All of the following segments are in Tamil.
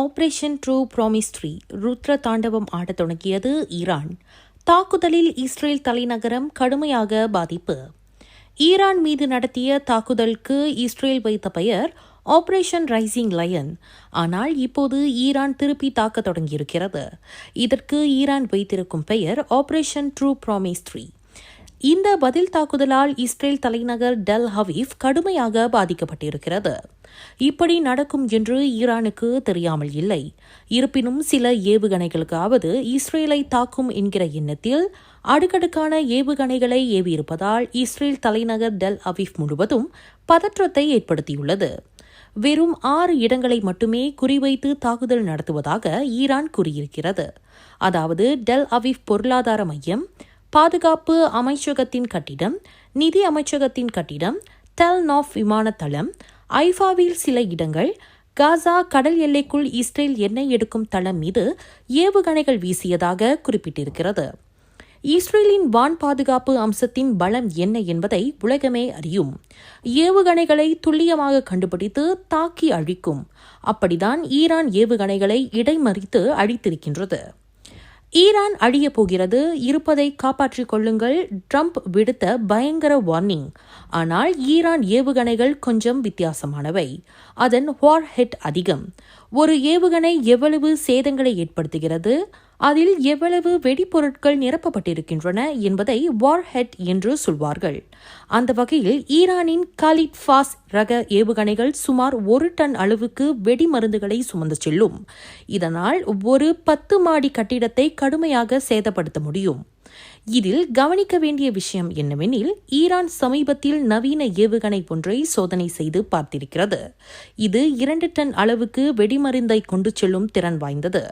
ஆபரேஷன் ட்ரூ ப்ராமிஸ் த்ரீ ருத்ர தாண்டவம் ஆடத் தொடங்கியது ஈரான். தாக்குதலில் இஸ்ரேல் தலைநகரம் கடுமையாக பாதிப்பு. ஈரான் மீது நடத்திய தாக்குதலுக்கு இஸ்ரேல் வைத்த பெயர் ஆபரேஷன் ரைசிங் லயன் ஆனால் இப்போது ஈரான் திருப்பி தாக்க தொடங்கியிருக்கிறது. இதற்கு ஈரான் வைத்திருக்கும் பெயர் ஆபரேஷன் ட்ரூ ப்ராமிஸ் த்ரீ இந்த பதில் தாக்குதலால் இஸ்ரேல் தலைநகர் டெல் ஹவீஃப் கடுமையாக பாதிக்கப்பட்டிருக்கிறது. இப்படி நடக்கும் என்று ஈரானுக்கு தெரியாமல் இல்லை. இருப்பினும் சில ஏவுகணைகளுக்காவது இஸ்ரேலை தாக்கும் என்கிற எண்ணத்தில் அடுக்கடுக்கான ஏவுகணைகளை ஏவியிருப்பதால் இஸ்ரேல் தலைநகர் டெல் அவீவ் முழுவதும் பதற்றத்தை ஏற்படுத்தியுள்ளது. வெறும் ஆறு இடங்களை மட்டுமே குறிவைத்து தாக்குதல் நடத்துவதாக ஈரான் கூறியிருக்கிறது. அதாவது டெல் அவிஃப் பொருளாதார மையம் பாதுகாப்பு அமைச்சகத்தின் கட்டிடம் நிதி அமைச்சகத்தின் கட்டிடம் டெல் நாஃப் விமான தளம் ஐஃபாவில் சில இடங்கள் காசா கடல் எல்லைக்குள் இஸ்ரேல் எண்ணெய் எடுக்கும் தளம் மீது ஏவுகணைகள் வீசியதாக குறிப்பிட்டிருக்கிறது. இஸ்ரேலின் வான் பாதுகாப்பு அம்சத்தின் பலம் என்ன என்பதை உலகமே அறியும். ஏவுகணைகளை துல்லியமாக கண்டுபிடித்து தாக்கி அழிக்கும். அப்படிதான் ஈரான் ஏவுகணைகளை இடைமறித்து அழித்திருக்கின்றது. ஈரான் அழியப் போகிறது. இருப்பதை காப்பாற்றிக் கொள்ளுங்கள். ட்ரம்ப் விடுத்த பயங்கர வார்னிங். ஆனால் ஈரான் ஏவுகணைகள் கொஞ்சம் வித்தியாசமானவை. அதன் வார் ஹெட் அதிகம். ஒரு ஏவுகணை எவ்வளவு சேதங்களை ஏற்படுத்துகிறது? அதில் எவ்வளவு வெடிப்பொருட்கள் நிரப்பப்பட்டிருக்கின்றன என்பதை வார் ஹெட் என்று சொல்வார்கள். அந்த வகையில் ஈரானின் காலிட் ஃபாஸ் ரக ஏவுகணைகள் சுமார் ஒரு டன் அளவுக்கு வெடிமருந்துகளை சுமந்து செல்லும். இதனால் ஒரு பத்து மாடி கட்டிடத்தை கடுமையாக சேதப்படுத்த முடியும். இதில் கவனிக்க வேண்டிய விஷயம் என்னவெனில் ஈரான் சமீபத்தில் நவீன ஏவுகணை ஒன்றை சோதனை செய்து பார்த்திருக்கிறது. இது இரண்டு டன் அளவுக்கு வெடிமருந்தை கொண்டு செல்லும் திறன் வாய்ந்தது.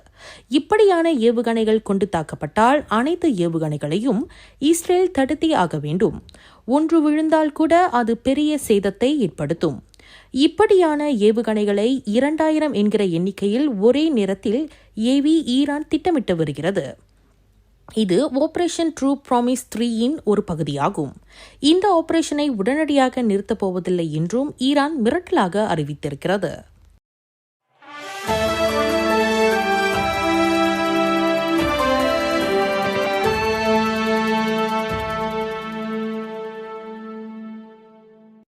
இப்படியான ஏவுகணைகள் கொண்டு தாக்கப்பட்டால் அனைத்து ஏவுகணைகளையும் இஸ்ரேல் தடுத்தே ஆக வேண்டும். ஒன்று விழுந்தால் கூட அது பெரிய சேதத்தை ஏற்படுத்தும். இப்படியான ஏவுகணைகளை இரண்டாயிரம் என்கிற எண்ணிக்கையில் ஒரே நேரத்தில் ஏவி ஈரான் திட்டமிட்டு வருகிறது. இது ஆபரேஷன் ட்ரூ ப்ராமிஸ் த்ரீயின் ஒரு பகுதியாகும். இந்த ஆபரேஷனை உடனடியாக நிறுத்தப் போவதில்லை என்றும் ஈரான் மிரட்டலாக அறிவித்திருக்கிறது.